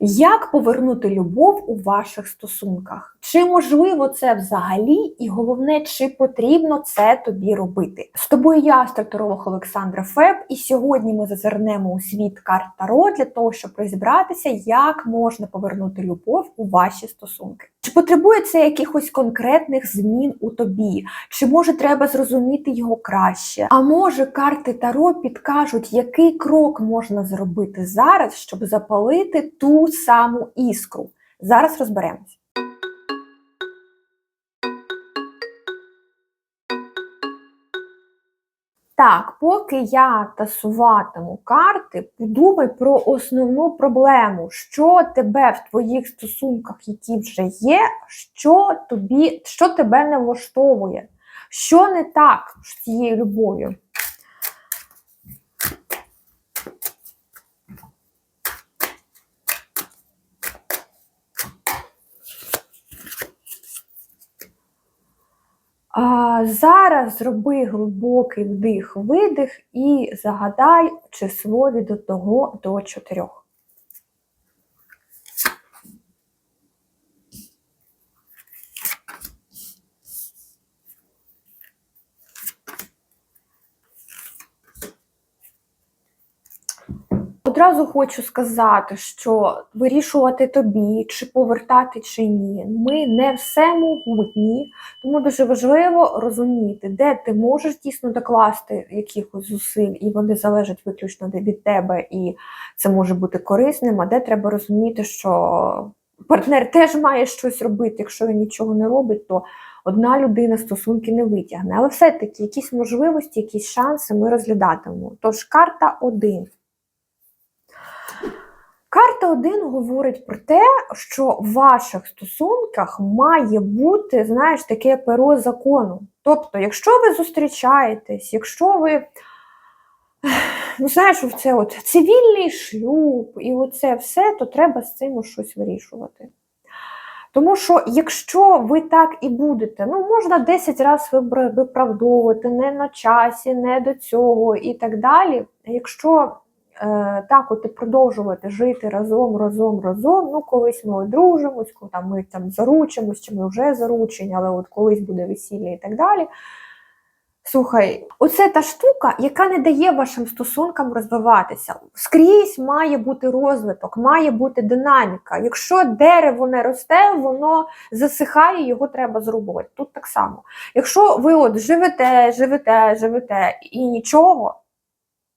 Як повернути любов у ваших стосунках? Чи можливо це взагалі? І головне, чи потрібно це тобі робити? З тобою я, стратуролог Олександра Феб, і сьогодні ми зазирнемо у світ карт Таро для того, щоб розібратися, як можна повернути любов у ваші стосунки. Чи потребує це якихось конкретних змін у тобі? Чи може треба зрозуміти його краще? А може карти Таро підкажуть, який крок можна зробити зараз, щоб запалити ту саму іскру? Зараз розберемось. Так, поки я тасуватиму карти, подумай про основну проблему, що тебе в твоїх стосунках, які вже є, що тобі, що тебе не влаштовує, що не так з цією любов'ю. А, зараз зроби глибокий вдих-видих і загадай число від 1 до 4. Одразу хочу сказати, що вирішувати тобі, чи повертати, чи ні, ми не все могутні, тому дуже важливо розуміти, де ти можеш дійсно докласти якихось зусиль, і вони залежать виключно від тебе, і це може бути корисним, а де треба розуміти, що партнер теж має щось робити. Якщо він нічого не робить, то одна людина стосунки не витягне. Але все-таки якісь можливості, якісь шанси ми розглядатимемо. Тож карта 1. 1 говорить про те, що в ваших стосунках має бути, знаєш, таке перо закону. Тобто, якщо ви зустрічаєтесь, якщо ви, ну знаєш, це от цивільний шлюб і оце все, то треба з цим щось вирішувати. Тому що, якщо ви так і будете, ну можна 10 разів виправдовувати, не на часі, не до цього і так далі. Якщо так от і продовжувати жити разом, разом, разом, ну колись ми одружимось, коли там ми там заручимось, чи ми вже заручені, але от колись буде весілля і так далі. Слухай, оце та штука, яка не дає вашим стосункам розвиватися. Скрізь має бути розвиток, має бути динаміка. Якщо дерево не росте, воно засихає, його треба зрубувати. Тут так само. Якщо ви от живете, живете, живете і нічого,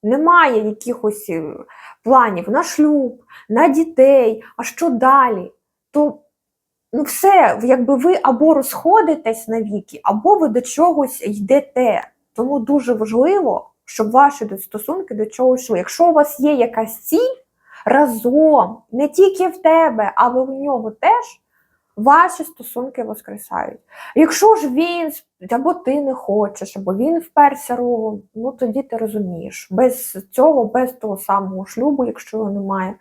немає якихось е, планів на шлюб, на дітей, а що далі, то ну все, якби ви або розходитесь навіки, або ви до чогось йдете. Тому дуже важливо, щоб ваші стосунки до чогось йшли. Якщо у вас є якась ціль разом, не тільки в тебе, але в нього теж, ваші стосунки воскресають. Якщо ж він або ти не хочеш, або він вперся рогом, ну тоді ти розумієш, без цього, без того самого шлюбу, якщо його немає,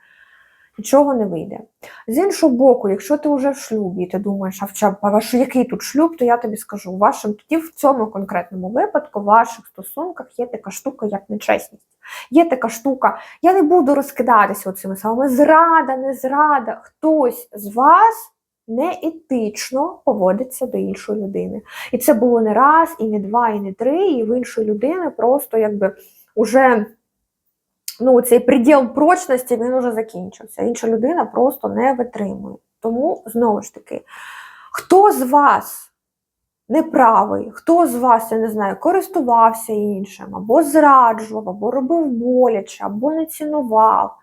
нічого не вийде. З іншого боку, якщо ти вже в шлюбі, і ти думаєш, а а який тут шлюб, то я тобі скажу, у вашому тоді в цьому конкретному випадку, в ваших стосунках є така штука, як нечесність. Є така штука, я не буду розкидатися оцими словами, зрада, не зрада. Хтось з вас неетично поводиться до іншої людини. І це було не раз, і не два, і не три, і в іншої людини просто якби уже ну, цей приділ прочності він уже закінчився. Інша людина просто не витримує. Тому, знову ж таки, хто з вас неправий, хто з вас, я не знаю, користувався іншим, або зраджував, або робив боляче, або не цінував,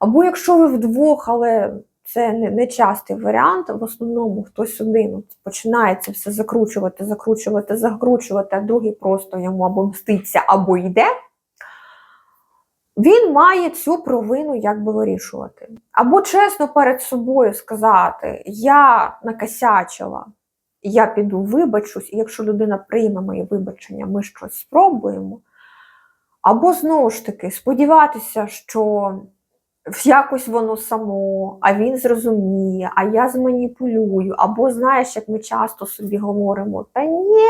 або якщо ви вдвох, але це не, не частий варіант. В основному хтось один починає це все закручувати, закручувати, закручувати, а другий просто йому або мститься, або йде. Він має цю провину якби вирішувати. Або чесно перед собою сказати: я накосячила, я піду вибачусь, і якщо людина прийме моє вибачення, ми щось спробуємо. Або знову ж таки сподіватися, що якось воно само, а він зрозуміє, а я зманіпулюю. Або знаєш, як ми часто собі говоримо, та ні,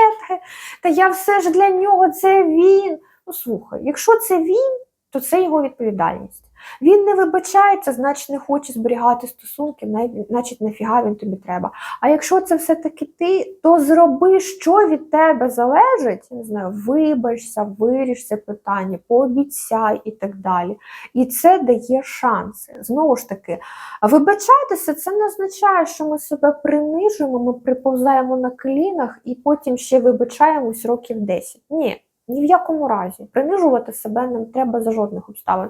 та, я все ж для нього, це він. Ну слухай, якщо це він, то це його відповідальність. Він не вибачається, значить не хоче зберігати стосунки, значить нафіга він тобі треба. А якщо це все-таки ти, то зроби, що від тебе залежить, не знаю, вибачся, виріш це питання, пообіцяй і так далі. І це дає шанси. Знову ж таки, вибачайтеся, це не означає, що ми себе принижуємо, ми приповзаємо на колінах і потім ще вибачаємось років 10. Ні, ні в якому разі. Принижувати себе не треба за жодних обставин.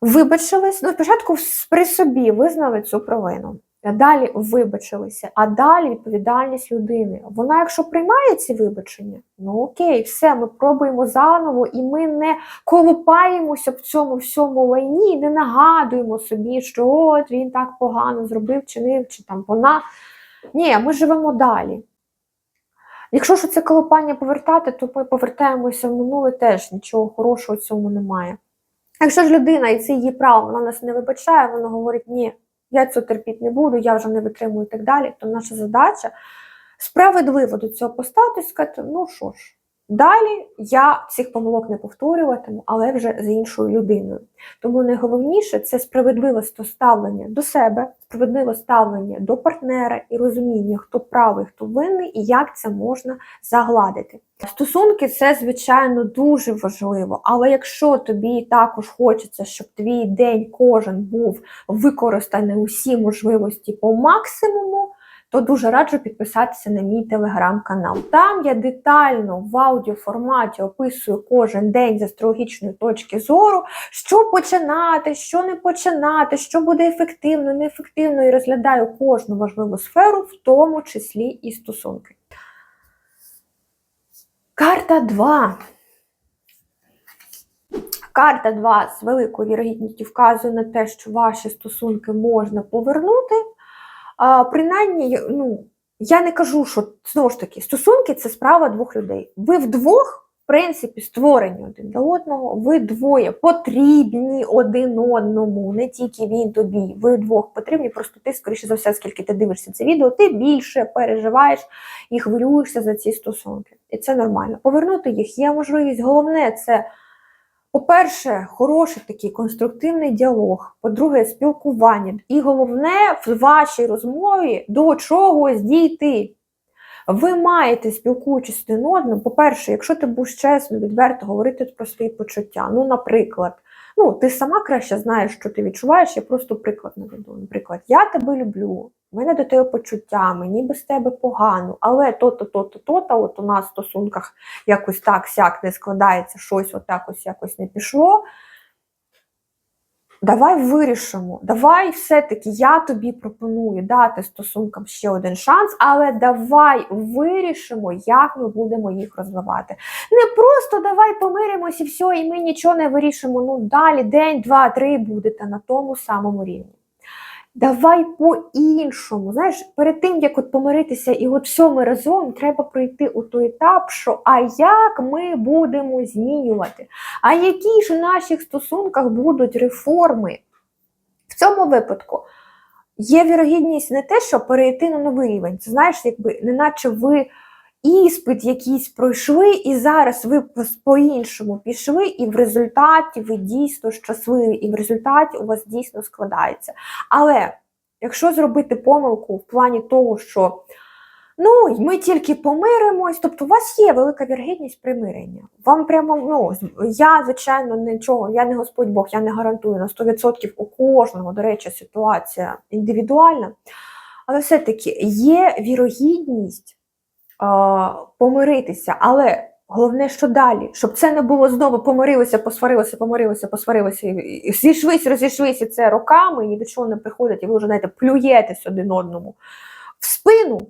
Вибачились, ну спочатку при собі визнали цю провину. Далі вибачилися, а далі відповідальність людини. Вона, якщо приймає ці вибачення, ну окей, все, ми пробуємо заново, і ми не колупаємося в цьому всьому лайні, не нагадуємо собі, що от він так погано зробив, чинив, чи там вона. Ні, ми живемо далі. Якщо ж це колопання повертати, то ми повертаємося в минуле теж нічого хорошого цьому немає. Якщо ж людина, і це її право, вона нас не вибачає, вона говорить, ні, я цього терпіти не буду, я вже не витримую і так далі, то наша задача справедливо до цього поставитися, сказати, ну що ж, далі я цих помилок не повторюватиму, але вже з іншою людиною. Тому найголовніше це справедливе ставлення до себе, справедливе ставлення до партнера і розуміння, хто правий, хто винний і як це можна загладити. Стосунки це, звичайно, дуже важливо, але якщо тобі також хочеться, щоб твій день кожен був використаний усі можливості по максимуму, то дуже раджу підписатися на мій телеграм-канал. Там я детально в аудіоформаті описую кожен день з астрологічної точки зору, що починати, що не починати, що буде ефективно, неефективно, і розглядаю кожну важливу сферу, в тому числі і стосунки. Карта 2. Карта 2 з великою вірогідністю вказує на те, що ваші стосунки можна повернути. А, принаймні, ну, я не кажу, що знову ж таки, стосунки це справа двох людей. Ви вдвох, в принципі, створені один до одного, ви двоє потрібні один одному, не тільки він тобі. Ви вдвох потрібні, просто ти, скоріше за все, скільки ти дивишся це відео, ти більше переживаєш і хвилюєшся за ці стосунки. І це нормально. Повернути їх є можливість. Головне, це. По-перше, хороший такий конструктивний діалог. По-друге, спілкування. І головне в вашій розмові до чогось дійти. Ви маєте, спілкуючись один одним, по-перше, якщо ти будеш чесно, відверто говорити про свої почуття. Ну, наприклад, ну, ти сама краще знаєш, що ти відчуваєш, я просто приклад наведу. Наприклад, я тебе люблю, в мене до тебе почуття, мені без тебе погано, але то-то, то-то, то-то, от у нас в стосунках якось так сяк не складається, щось отак ось якось не пішло. Давай вирішимо, давай все-таки я тобі пропоную дати стосункам ще один шанс, але давай вирішимо, як ми будемо їх розвивати. Не просто давай помиримось і все, і ми нічого не вирішимо. Ну далі день, два, три будете на тому самому рівні. Давай по-іншому. Знаєш, перед тим, як от помиритися і от все ми разом, треба пройти у той етап, що а як ми будемо змінювати? А які ж в наших стосунках будуть реформи? В цьому випадку є вірогідність не те, що перейти на новий рівень. Це знаєш, якби неначе ви іспит якийсь пройшли, і зараз ви по-іншому пішли, і в результаті ви дійсно щасливі, і в результаті у вас дійсно складається. Але якщо зробити помилку в плані того, що ну, ми тільки помиримось, тобто у вас є велика вірогідність примирення. Вам прямо, ну, я, звичайно, нічого, я не Господь Бог, я не гарантую на 100% у кожного, до речі, ситуація індивідуальна. Але все-таки є вірогідність помиритися, але головне, що далі, щоб це не було знову помирилися, посварилися, помирилися, посварилися, і, зійшлися, розійшлися це роками, і ні до чого не приходить, і ви вже знаєте, плюєтесь один одному в спину.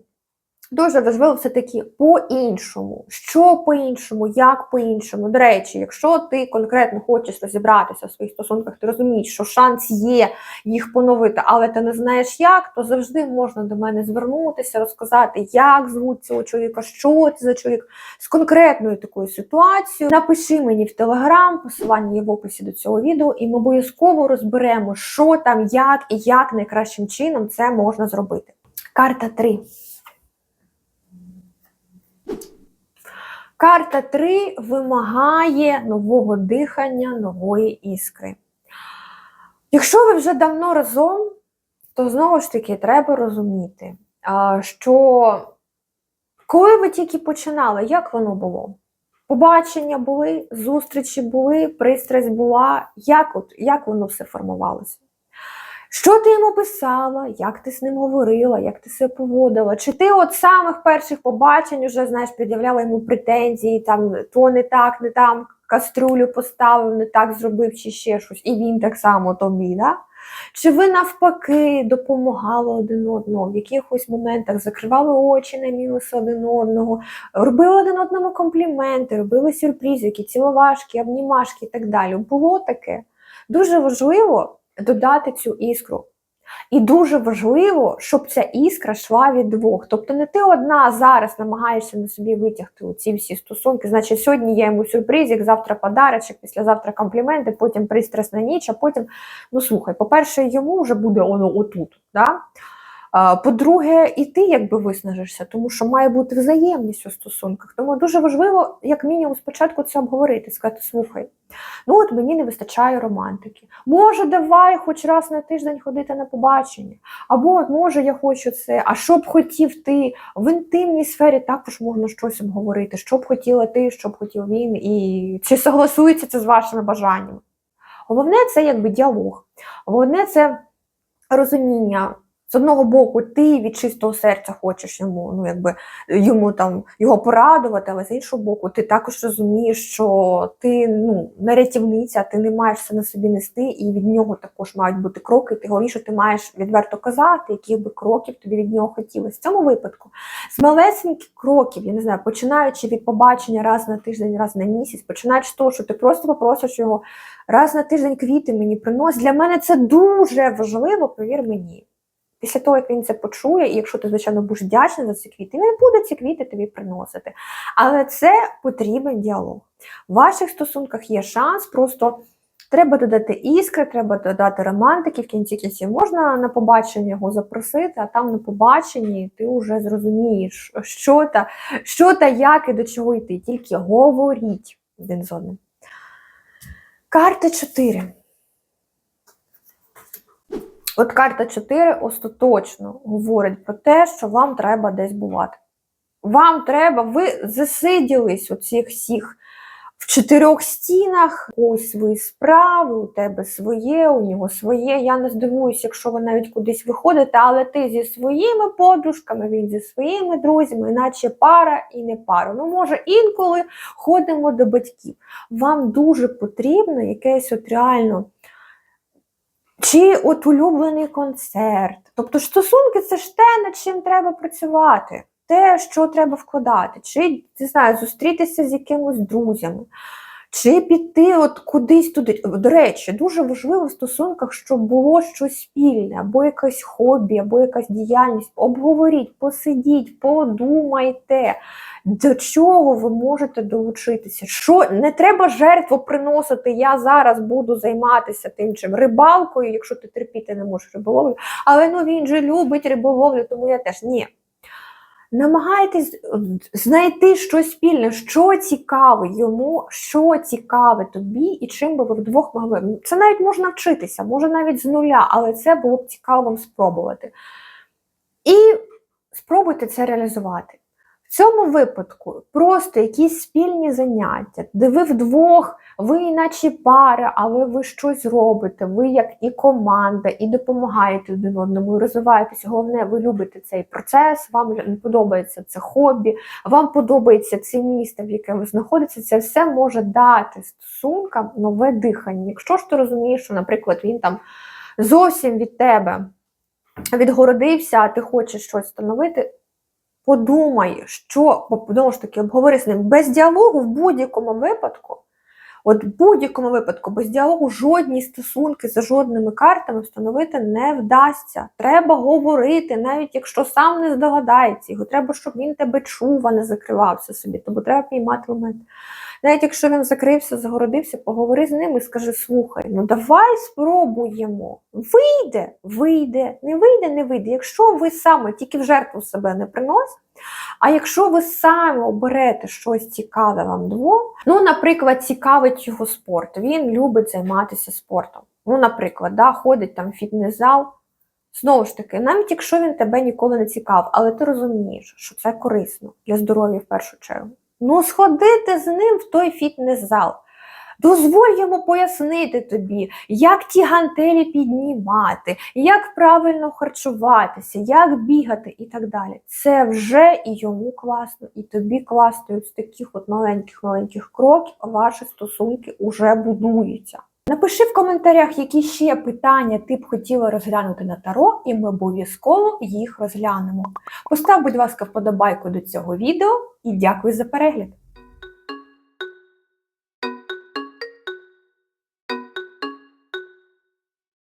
Дуже важливо все-таки по-іншому. Що по-іншому, як по-іншому. До речі, якщо ти конкретно хочеш розібратися в своїх стосунках, ти розумієш, що шанс є їх поновити, але ти не знаєш як, то завжди можна до мене звернутися, розказати, як звуть цього чоловіка, що це за чоловік з конкретною такою ситуацією. Напиши мені в телеграм, посилання є в описі до цього відео, і ми обов'язково розберемо, що там, як і як найкращим чином це можна зробити. Карта 3. Карта 3 вимагає нового дихання, нової іскри. Якщо ви вже давно разом, то знову ж таки треба розуміти, що коли ви тільки починали, як воно було? Побачення були, зустрічі були, пристрасть була. Як, от, як воно все формувалося? Що ти йому писала, як ти з ним говорила, як ти себе поводила? Чи ти от самих перших побачень вже знаєш, пред'являла йому претензії, там то не так, не там каструлю поставив, не так зробив, чи ще щось, і він так само тобі, да? Чи ви навпаки допомагали один одному в якихось моментах, закривали очі на мінуси один одного, робили один одному компліменти, робили сюрпризики, ціловашки, обнімашки і так далі. Було таке. Дуже важливо додати цю іскру. І дуже важливо, щоб ця іскра йшла від двох. Тобто не ти одна зараз намагаєшся на собі витягти ці всі стосунки. Значить, сьогодні я йому сюрпризик, завтра подарочок, післязавтра компліменти, потім пристрасна ніч, а потім, ну слухай, по-перше, йому вже буде воно отут. Да? По-друге, і ти якби виснажишся, тому що має бути взаємність у стосунках. Тому дуже важливо, як мінімум, спочатку це обговорити, сказати, слухай, ну от мені не вистачає романтики. Може, давай хоч раз на тиждень ходити на побачення. Або може я хочу це. А що б хотів ти? В інтимній сфері також можна щось обговорити. Що б хотіла ти, що б хотів він, і чи согласується це з вашими бажаннями. Головне це якби діалог. Головне це розуміння. З одного боку, ти від чистого серця хочеш йому, ну якби йому там його порадувати, але з іншого боку, ти також розумієш, що ти ну не рятівниця, ти не маєш все на собі нести, і від нього також мають бути кроки. Ти що ти маєш відверто казати, яких би кроків тобі від нього хотілося. В цьому випадку з малесеньких кроків, я не знаю, починаючи від побачення раз на тиждень, раз на місяць, починаючи з того, що ти просто попросиш його раз на тиждень квіти мені приносить. Для мене це дуже важливо, повір мені. Після того, як він це почує, і якщо ти, звичайно, будеш вдячний за ці квіти, він буде ці квіти тобі приносити. Але це потрібен діалог. В ваших стосунках є шанс, просто треба додати іскри, треба додати романтики. В кінці кінців можна на побачення його запросити, а там на побаченні ти вже зрозумієш, що та, що та як і до чого йти. Тільки говоріть один з одним. Карта 4. От карта 4 остаточно говорить про те, що вам треба десь бувати. Вам треба, ви засиділись у цих всіх в чотирьох стінах, ось свої справи, у тебе своє, у нього своє. Я не здивуюся, якщо ви навіть кудись виходите, але ти зі своїми подружками, він зі своїми друзями, іначе пара і не пара. Ну, може, інколи ходимо до батьків. Вам дуже потрібно якесь от реально. Чи от улюблений концерт. Тобто стосунки це ж те, над чим треба працювати, те, що треба вкладати, чи не знаю, зустрітися з якимось друзями, чи піти от кудись туди. До речі, дуже важливо в стосунках, щоб було щось спільне, або якесь хобі, або якась діяльність. Обговоріть, посидіть, подумайте. До чого ви можете долучитися? Що не треба жертву приносити? Я зараз буду займатися тим чим рибалкою, якщо ти терпіти не можеш риболовлю. Але ну він же любить риболовлю, тому я теж ні. Намагайтесь знайти щось спільне, що цікаве йому, що цікаве тобі, і чим би ви вдвох могли. Це навіть можна вчитися, може навіть з нуля, але це було б цікаво вам спробувати. І спробуйте це реалізувати. В цьому випадку просто якісь спільні заняття, де ви вдвох, ви іначе пара, але ви щось робите, ви як і команда, і допомагаєте один одному, і розвиваєтеся. Головне, ви любите цей процес, вам подобається це хобі, вам подобається це місце, в яке ви знаходитеся, це все може дати стосункам нове дихання. Якщо ж ти розумієш, що, наприклад, він там зовсім від тебе відгородився, а ти хочеш щось встановити. Подумай, що знову ж таки обговори з ним без діалогу в будь-якому випадку. От в будь-якому випадку, без діалогу жодні стосунки за жодними картами встановити не вдасться. Треба говорити, навіть якщо сам не здогадається, його треба, щоб він тебе чув, а не закривався собі, Тому треба піймати момент. Навіть якщо він закрився, загородився, поговори з ним і скажи: слухай, ну давай спробуємо. Вийде, вийде, не вийде, не вийде. Якщо ви саме тільки в жертву себе не приносите, а якщо ви самі оберете щось цікаве вам двом, ну, наприклад, цікавить його спорт, він любить займатися спортом. Ну, наприклад, да, ходить там в фітнес-зал. Знову ж таки, навіть якщо він тебе ніколи не цікав, але ти розумієш, що це корисно для здоров'я в першу чергу. Ну, сходити з ним в той фітнес-зал. Дозволь йому пояснити тобі, як ті гантелі піднімати, як правильно харчуватися, як бігати і так далі. Це вже і йому класно, і тобі класно. І з таких от маленьких-маленьких кроків ваші стосунки вже будуються. Напиши в коментарях, які ще питання ти б хотіла розглянути на таро, і ми обов'язково їх розглянемо. Постав, будь ласка, вподобайку до цього відео і дякую за перегляд!